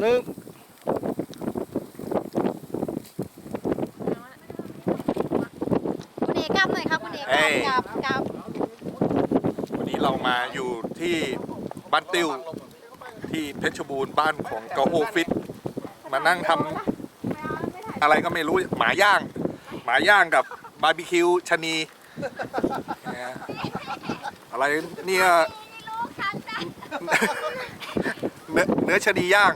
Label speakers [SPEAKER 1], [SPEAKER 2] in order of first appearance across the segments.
[SPEAKER 1] หนึ่ง
[SPEAKER 2] คุณเอกกลับหน่อยครับคุณเอก
[SPEAKER 3] เอ้ย
[SPEAKER 2] กลับกลับ
[SPEAKER 3] วันนี้เรามาอยู่ที่บ้านติวที่เพชรบูรณ์บ้านของเกาโอฟิต มานั่งทำอะไรก็ไม่รู้หมาย่าง หมาย่างกับบาร์บีคิวชะนีเนี่ยอะไรเนี่ย เนื้อเนื้อชะนีย่าง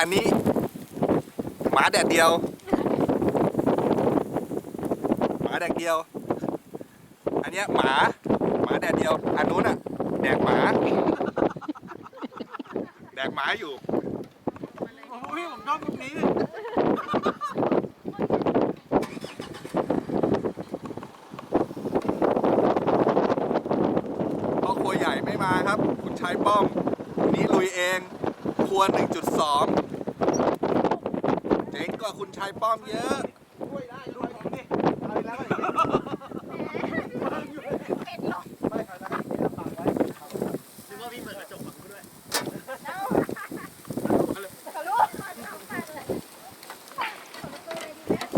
[SPEAKER 3] อันนี้ หมาแดดเดียว หมาแดดเดียว อันเนี้ยหมา หมาแดดเดียว อันนู้นอะ แดกหมา แดกหมาอยู่
[SPEAKER 1] พี่ผมชอบตรงนี้
[SPEAKER 3] เพราะครัวใหญ่ไม่มาครับ คุณชายป้อมวันนี้ ลุยเองครัว1.2 เจ๋งกว่าคุณชายป้อมเยอะ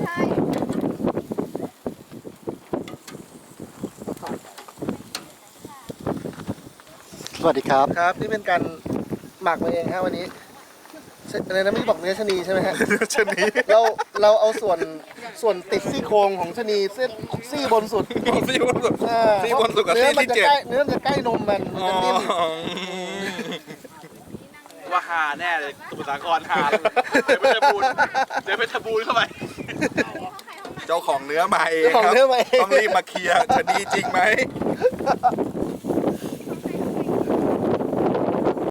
[SPEAKER 2] ใช่
[SPEAKER 1] สวัสดีครับ ครับ นี่เป็นการ หมักมาเองครับวันนี้อะไรนะไม่ได้บอกเนื้อชะนีใช่ไหมฮะ
[SPEAKER 3] ชะนี
[SPEAKER 1] เราเราเอาส่วนส่วนติดซี่โครงของชะนีเส้นซี่บนสุด
[SPEAKER 3] ซี่บนสุด
[SPEAKER 1] อ่า
[SPEAKER 3] ซี่บนสุดกับ
[SPEAKER 1] เนื้อ
[SPEAKER 3] ซี่
[SPEAKER 1] มัน
[SPEAKER 3] ที่
[SPEAKER 1] จะ
[SPEAKER 3] เจ็ด
[SPEAKER 1] ใกล้เนื้อมันจะใกล้นมมันมัน
[SPEAKER 3] อ๋อ
[SPEAKER 1] จะนิ่ม
[SPEAKER 4] ว่าหาแน่เลยสมุทรสาครหาเลยเดี๋ยวเพชรบูรณ์เดี๋ยวเพชรบูรณ์เข้าไป
[SPEAKER 3] เจ้าของเนื้อมาเอง
[SPEAKER 1] เจ้าของ
[SPEAKER 3] ครับ
[SPEAKER 1] เนื้อมาเอง
[SPEAKER 3] ต้องรีบมาเคลียร์ชะนีจริงไหม